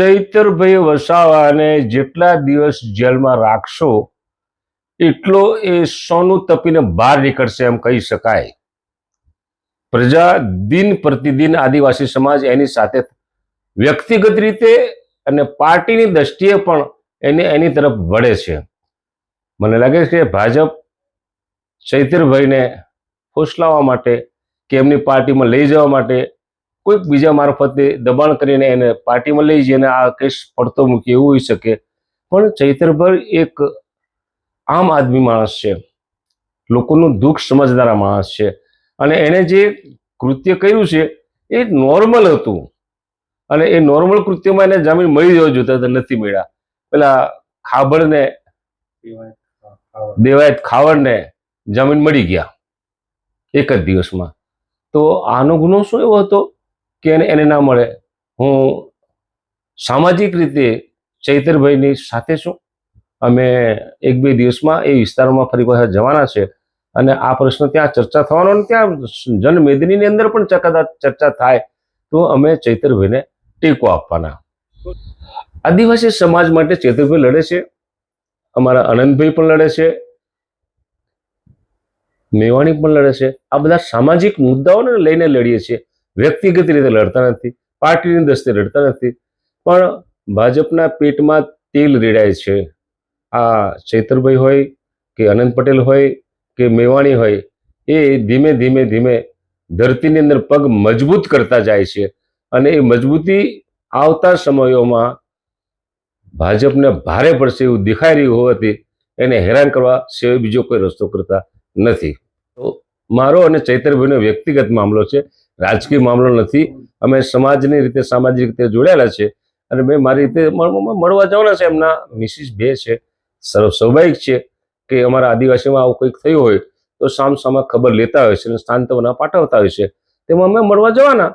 ચૈતરભાઈ વસાવાને જેટલા દિવસ જેલમાં રાખશો, એટલો એ સોનું તપીને બહાર નીકળશે એમ કહી શકાય. પ્રજા દિન પ્રતિદિન આદિવાસી સમાજ એની સાથે વ્યક્તિગત રીતે અને પાર્ટીની દ્રષ્ટિએ પણ એને એની તરફ વળે છે. મને લાગે છે કે ભાજપ ચૈતરભાઈને ફોસલાવવા માટે કે એમની પાર્ટીમાં લઈ જવા માટે કોઈક બીજા મારફતે દબાણ કરીને એને પાર્ટીમાં લઈ જઈને આ કેસ પડતો મૂકી એવું હોઈ શકે. પણ ચૈતરભર એક આમ આદમી માણસ છે. લોકોનું દુઃખ સમજનારા માણસ છે. અને એણે જે કૃત્ય કર્યું છે, એ નોર્મલ હતું. અને એ નોર્મલ કૃત્યમાં એને જામીન મળી જવા જોતા નથી મળ્યા. પેલા ખાબડને, દેવાયત ખાવડને જામીન મળી ગયા એક જ દિવસમાં. તો આનો ગુનો શું એવો હતો? કે એને ના મળે. હું સામાજિક રીતે ચૈતરભાઈની સાથે છું. અમે એક બે દિવસમાં એ વિસ્તારોમાં ફરી પાછા જવાના છે. અને આ પ્રશ્ન ત્યાં ચર્ચા થવાનો અને ત્યાં જનમેદનીની અંદર પણ ચકાદાર ચર્ચા થાય. તો અમે ચૈતરભાઈને ટેકો આપવાના. આદિવાસી સમાજ માટે ચૈતરભાઈ લડે છે. અમારા આનંદભાઈ પણ લડે છે. મેવાણી પણ લડે છે. આ બધા સામાજિક મુદ્દાઓને લઈને લડીએ છીએ. વ્યક્તિગત રીતે લડતા નથી, પાર્ટીની દ્રષ્ટિએ લડતા નથી. પણ ભાજપના પેટમાં તેલ રેડાય છે. આ ચૈતરભાઈ હોય કે અનંત પટેલ હોય કે મેવાણી હોય, એ ધીમે ધીમે ધીમે ધરતીની અંદર પગ મજબૂત કરતા જાય છે. અને એ મજબૂતી આવતા સમયોમાં ભાજપને ભારે પડશે એવું દેખાઈ રહ્યું હોવાથી એને હેરાન કરવા સિવાય બીજો કોઈ રસ્તો કરતા નથી. તો મારો અને ચૈતરભાઈનો વ્યક્તિગત મામલો છે. રાજકીય મામલો નથી. અમે સમાજની રીતે, સામાજિક રીતે જોડાયેલા છે. અને મેં મારી રીતે મળ- મળ- મળવા જવાના છે એમના મિસિસ બે છે. સર્વ સ્વાભાવિક છે કે અમારા આદિવાસીમાં આવું કંઈક થયું હોય તો સામ સામા ખબર લેતા હોય છે અને સાંત્વના પાઠવતા હોય છે. તેમાં અમે મળવા જવાના.